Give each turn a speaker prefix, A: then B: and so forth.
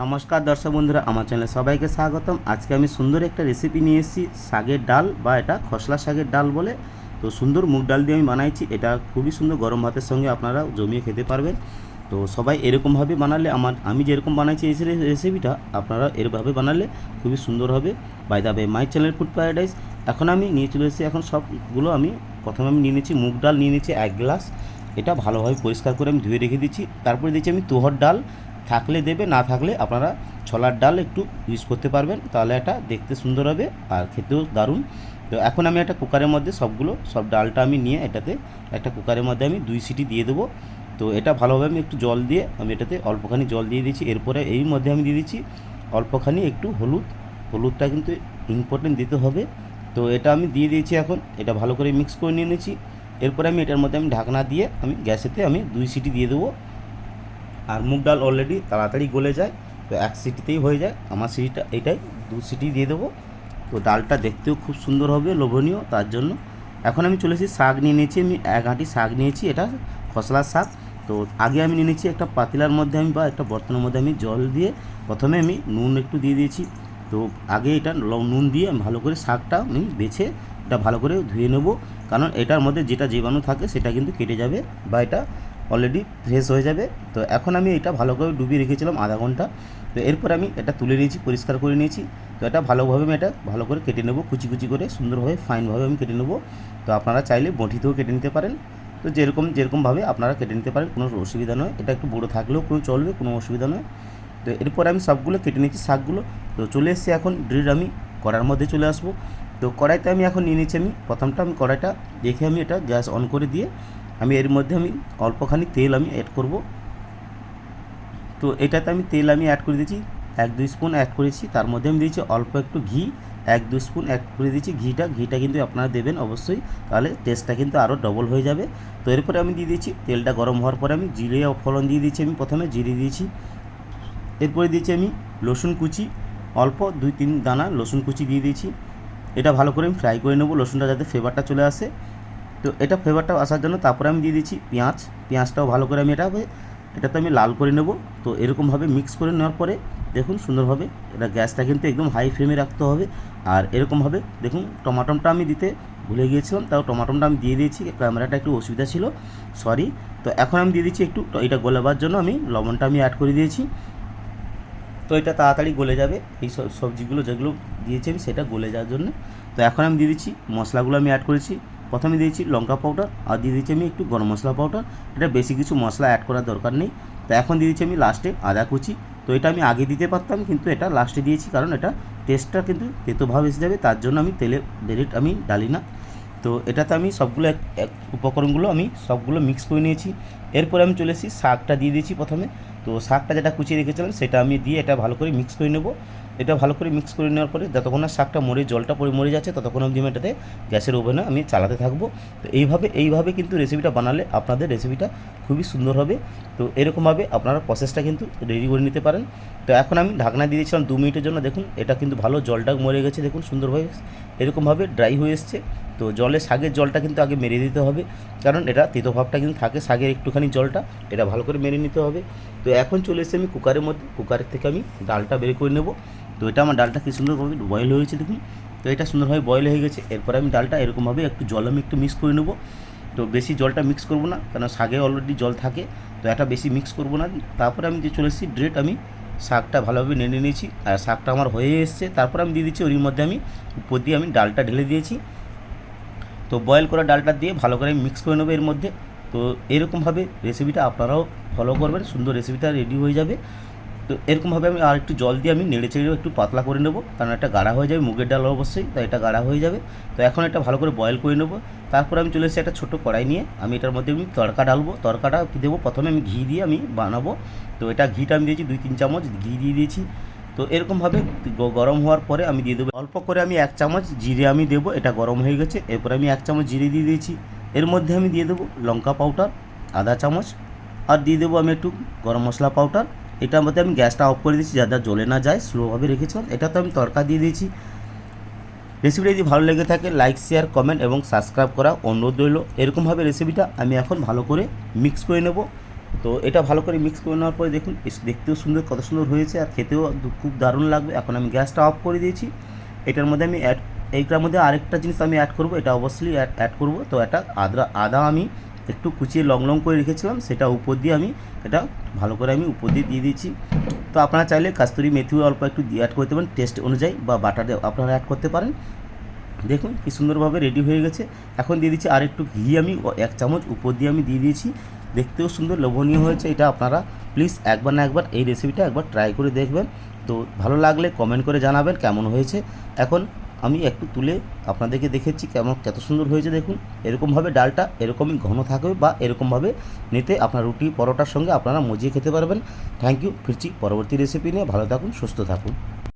A: নমস্কার দর্শক বন্ধুরা, আমার চ্যানেলে সবাইকে স্বাগতম। আজকে আমি সুন্দর একটা রেসিপি নিয়ে এসেছি, শাকের ডাল বা এটা খসলা শাকের ডাল বলে। তো সুন্দর মুগ ডাল দিয়ে আমি বানাইছি, এটা খুবই সুন্দর গরম ভাতের সঙ্গে আপনারা জমিয়ে খেতে পারবেন। তো সবাই এরকমভাবে বানালে, আমার, আমি যেরকম বানাইছি এই রেসিপিটা আপনারা এরভাবে বানালে খুবই সুন্দর হবে। By the way my channel food paradise এখন আমি নিয়ে চলে এসেছি, এখন সবগুলো আমি প্রথমে আমি নিয়ে নিচ্ছি মুগ ডাল, নিয়ে নিচ্ছি এক গ্লাস। এটা ভালোভাবে পরিষ্কার করে আমি ধুয়ে রেখে দিচ্ছি। তারপরে দিচ্ছি আমি তুহর ডাল। থাকলে দেবে, না থাকলে আপনারা ছোলার ডাল একটু ইউজ করতে পারবেন। তাহলে এটা দেখতে সুন্দর হবে আর খেতেও দারুণ। তো এখন আমি একটা কুকারের মধ্যে সবগুলো, সব ডালটা আমি নিয়ে এটাতে একটা কুকারের মধ্যে আমি দুই সিটি দিয়ে দেবো। তো এটা ভালোভাবে আমি একটু জল দিয়ে, আমি এটাতে অল্পখানি জল দিয়ে দিচ্ছি এরপরে এই মধ্যে আমি দিয়ে দিচ্ছি অল্পখানি একটু হলুদ। হলুদটা কিন্তু ইম্পর্টেন্ট দিতে হবে। তো এটা আমি দিয়ে দিয়েছি এখন, এটা ভালো করে মিক্স করে নিয়ে নিয়েছি। এরপরে আমি এটার মধ্যে আমি ঢাকনা দিয়ে আমি গ্যাসেতে আমি দুই সিটি দিয়ে দেবো। আর মুগ ডাল অলরেডি তাড়াতাড়ি গলে যায়, তো এক সিটিতেই হয়ে যায়। আমার সিটিটা এটাই, দু সিটি দিয়ে দেবো। তো ডালটা দেখতেও খুব সুন্দর হবে, লোভনীয়, তার জন্য। এখন আমি চলেছি শাক নিয়ে নিয়েছি, আমি এক আঁটি শাক নিয়েছি, এটা খসলার শাক। তো আগে আমি নিয়ে নিয়েছি একটা পাতিলার মধ্যে আমি, বা একটা বর্তনের মধ্যে আমি জল দিয়ে প্রথমে আমি নুন একটু দিয়ে দিয়েছি। তো আগে এটা নুন দিয়ে আমি ভালো করে শাকটা আমি বেছে, এটা ভালো করে ধুয়ে নেব। কারণ এটার মধ্যে যেটা জীবাণু থাকে, সেটা কিন্তু কেটে যাবে, বা এটা অলরেডি ফ্রেশ হয়ে যাবে। তো এখন আমি এটা ভালো করে ডুবিয়ে রেখেছিলাম আধা ঘণ্টা। তো এরপর আমি এটা তুলে নিয়েছি, পরিষ্কার করে নিয়েছি। তো এটা ভালোভাবে আমি এটা ভালো করে কেটে নেব, কুচি কুচি করে, সুন্দরভাবে, ফাইনভাবে আমি কেটে নেব। তো আপনারা চাইলে বঁটিতেও কেটে নিতে পারেন। তো যেরকম, যেরকমভাবে আপনারা কেটে নিতে পারেন, কোনো অসুবিধা নয়। এটা একটু বড়ো থাকলেও কোনো চলবে, কোনো অসুবিধা নয়। তো এরপর আমি সবগুলো কেটে নিয়েছি, শাকগুলো। তো চলে এসেছি এখন ড্রিল আমি, কড়ার মধ্যে চলে আসব। তো কড়াইতে আমি এখন নিয়ে নিচ্ছি আমি, প্রথমটা আমি কড়াইটা দেখে আমি এটা গ্যাস অন করে দিয়ে আমি এর মধ্যে আমি অল্পখানি তেল আমি অ্যাড করব। তো এটাতে আমি তেল আমি অ্যাড করে দিয়েছি, এক দুই স্পুন অ্যাড করেছি, তার মধ্যে আমি দিয়েছি অল্প একটু ঘি, এক দু স্পুন অ্যাড করে দিয়েছি ঘিটা ঘিটা কিন্তু আপনারা দেবেন অবশ্যই, তাহলে টেস্টটা কিন্তু আরও ডবল হয়ে যাবে। তো এরপরে আমি দিয়ে দিয়েছি, তেলটা গরম হওয়ার পরে আমি জিরে ফলন দিয়ে দিয়েছি আমি প্রথমে, জিরে দিয়েছি। এরপরে দিয়েছি আমি রসুন কুচি, অল্প দুই তিন দানা রসুন কুচি দিয়ে দিয়েছি। এটা ভালো করে আমি ফ্রাই করে নেব রসুনটা যাতে ফ্লেভারটা চলে আসে। তো এটা ফ্লেভারটা আসার জন্য তারপরে আমি দিয়ে দিচ্ছি পেঁয়াজ। পেঁয়াজটাও ভালো করে আমি এটা এটাতে আমি লাল করে নেব। তো এরকমভাবে মিক্স করে নেওয়ার পরে দেখুন সুন্দরভাবে এটা গ্যাসটা কিন্তু একদম হাই ফ্লেমে রাখতে হবে। আর এরকমভাবে দেখুন টমাটমটা আমি দিতে ভুলে গিয়েছিলাম, তাও টমাটমটা আমি দিয়ে দিয়েছি ক্যামেরাটা একটু অসুবিধা ছিল সরি তো এখন আমি দিয়ে দিচ্ছি একটু এটা গলাবার জন্য আমি লবণটা আমি অ্যাড করে দিয়েছি। তো এটা তাড়াতাড়ি গলে যাবে, এই সব সবজিগুলো যেগুলো দিয়েছি আমি সেটা গলে যাওয়ার জন্য। তো এখন আমি দিয়ে দিচ্ছি, মশলাগুলো আমি অ্যাড করেছি। প্রথমে দিয়েছি লঙ্কা পাউডার আর দিয়ে দিয়েছি আমি একটু গরম মশলা পাউডার এটা বেশি কিছু মশলা অ্যাড করার দরকার নেই। তো এখন দিয়ে দিচ্ছি আমি লাস্টে আদা কুচি। তো এটা আমি আগে দিতে পারতাম, কিন্তু এটা লাস্টে দিয়েছি, কারণ এটা টেস্টটা কিন্তু তেতো ভাব এসে যাবে, তার জন্য আমি তেলে ডাইরেক্ট আমি ডালি না। তো এটাতে আমি সবগুলো উপকরণগুলো আমি সবগুলো মিক্স করে নিয়েছি। এরপরে আমি চলে এসেছি শাকটা দিয়ে দিয়েছি প্রথমে। তো শাকটা যেটা কুচিয়ে রেখেছিলাম, সেটা আমি দিয়ে এটা ভালো করে মিক্স করে নেব। এটা ভালো করে মিক্স করে নেওয়ার পরে যতক্ষণ না শাকটা মরে, জলটা পরে মরে যাচ্ছে, ততক্ষণ অবধি আমি এটাতে গ্যাসের ওভেনে আমি চালাতে থাকব। তো এইভাবে এইভাবে কিন্তু রেসিপিটা বানালে আপনাদের রেসিপিটা খুবই সুন্দর হবে। তো এরকমভাবে আপনারা প্রসেসটা কিন্তু রেডি করে নিতে পারেন। তো এখন আমি ঢাকনা দিয়ে দিয়েছিলাম দু মিনিটের জন্য। দেখুন, এটা কিন্তু ভালো জলটা মরে গেছে। দেখুন, সুন্দরভাবে এরকমভাবে ড্রাই হয়ে এসছে। তো জলে, শাকের জলটা কিন্তু আগে মেরে দিতে হবে। কারণ এটা ভাবটা কিন্তু থাকে শাকের একটুখানি জলটা, এটা ভালো করে মেরে নিতে হবে। তো এখন চলে এসেছি আমি কুকারের মধ্যে। কুকারের থেকে আমি ডালটা বের করে নেব। তো এটা আমার ডালটা কি সুন্দরভাবে বয়েল হয়েছে দেখুন? তো এটা সুন্দরভাবে বয়েল হয়ে গেছে। এরপর আমি ডালটা এরকমভাবে একটু জল আমি একটু মিক্স করে নেব। তো বেশি জলটা মিক্স করব না কারণ শাকে অলরেডি জল থাকে, তো এটা বেশি মিক্স করব না। তারপরে আমি যে চলে এসেছি ডিরেক্ট আমি শাকটা ভালোভাবে নেড়ে নিয়েছি। আর শাকটা আমার হয়ে এসছে। তারপর আমি দিয়ে দিচ্ছি ওর মধ্যে আমি উপর দিয়ে আমি ডালটা ঢেলে দিয়েছি। তো বয়েল করা ডালটা দিয়ে ভালো করে আমি মিক্স করে নেব এর মধ্যে। তো এরকমভাবে রেসিপিটা আপনারাও ফলো করবেন। সুন্দর রেসিপিটা রেডি হয়ে যাবে। তো এরকমভাবে আমি আর একটু জল দিয়ে আমি নেড়ে চেড়ে একটু পাতলা করে নেব। কারণ এটা গাঢ়া হয়ে যাবে মুগের ডাল অবশ্যই, তাই এটা গাঢ়া হয়ে যাবে। তো এখন এটা ভালো করে বয়েল করে নেব। তারপর আমি চলে এসেছি একটা ছোটো কড়াই নিয়ে। আমি এটার মধ্যে আমি তড়কা ডালবো তড়কাটা কী দেবো? প্রথমে আমি ঘি দিয়ে আমি বানাবো। তো এটা ঘিটা আমি দিয়েছি দুই তিন চামচ ঘি দিয়ে দিয়েছি। তো এরকমভাবে গরম হওয়ার পরে আমি দিয়ে দেবো অল্প করে আমি এক চামচ জিরে আমি দেবো। এটা গরম হয়ে গেছে। এরপর আমি এক চামচ জিরে দিয়ে দিয়েছি। এর মধ্যে আমি দিয়ে দেবো লঙ্কা পাউডার আধা চামচ। আর দিয়ে দেবো আমি একটু গরম মশলা পাউডার। এটার মধ্যে আমি গ্যাসটা অফ করে দিয়েছি যাতে জ্বলে না যায় স্লোভাবে রেখেছিলাম এটা তো আমি তড়কা দিয়ে দিয়েছি। রেসিপিটা যদি ভালো লেগে থাকে লাইক শেয়ার কমেন্ট এবং সাবস্ক্রাইব করা অনুরোধ রইল। এরকমভাবে রেসিপিটা আমি এখন ভালো করে মিক্স করে নেব। তো এটা ভালো করে মিক্স করে নেওয়ার পরে দেখুন দেখতেও সুন্দর, কত সুন্দর হয়েছে। আর খেতেও খুব দারুণ লাগবে। এখন আমি গ্যাসটা অফ করে দিয়েছি। এটার মধ্যে আমি অ্যাড এইটার মধ্যে আরেকটা জিনিস আমি অ্যাড করব। এটা অবশ্যই অ্যাড অ্যাড করব। তো এটা আদা আদা আমি একটু কুচিয়ে লং লং করে রেখেছিলাম, সেটা উপর দিয়ে আমি এটা ভালো করে আমি উপর দিয়ে দিয়ে দিয়েছি। তো আপনারা চাইলে কাস্তুরি মেথিও অল্প একটু অ্যাড করতে পারেন টেস্ট অনুযায়ী বা বাটার আপনারা অ্যাড করতে পারেন। দেখুন কি সুন্দরভাবে রেডি হয়ে গেছে। এখন দিয়ে দিচ্ছি আর একটু ঘি আমি এক চামচ উপর দিয়ে আমি দিয়ে দিয়েছি। দেখতেও সুন্দর লোভনীয় হয়েছে এটা আপনারা প্লিজ একবার না একবার এই রেসিপিটা একবার ট্রাই করে দেখবেন। তো ভালো লাগলে কমেন্ট করে জানাবেন কেমন হয়েছে। এখন আমি একটু তুলে আপনাদেরকে দেখেছি কেমন কত সুন্দর হয়েছে দেখুন। এরকমভাবে ডালটা এরকমই ঘন থাকবে বা এরকমভাবে নিতে আপনার রুটি, পরোটার সঙ্গে আপনারা মজিয়ে খেতে পারবেন। থ্যাংক ইউ ফিরছি পরবর্তী রেসিপি নিয়ে। ভালো থাকুন, সুস্থ থাকুন।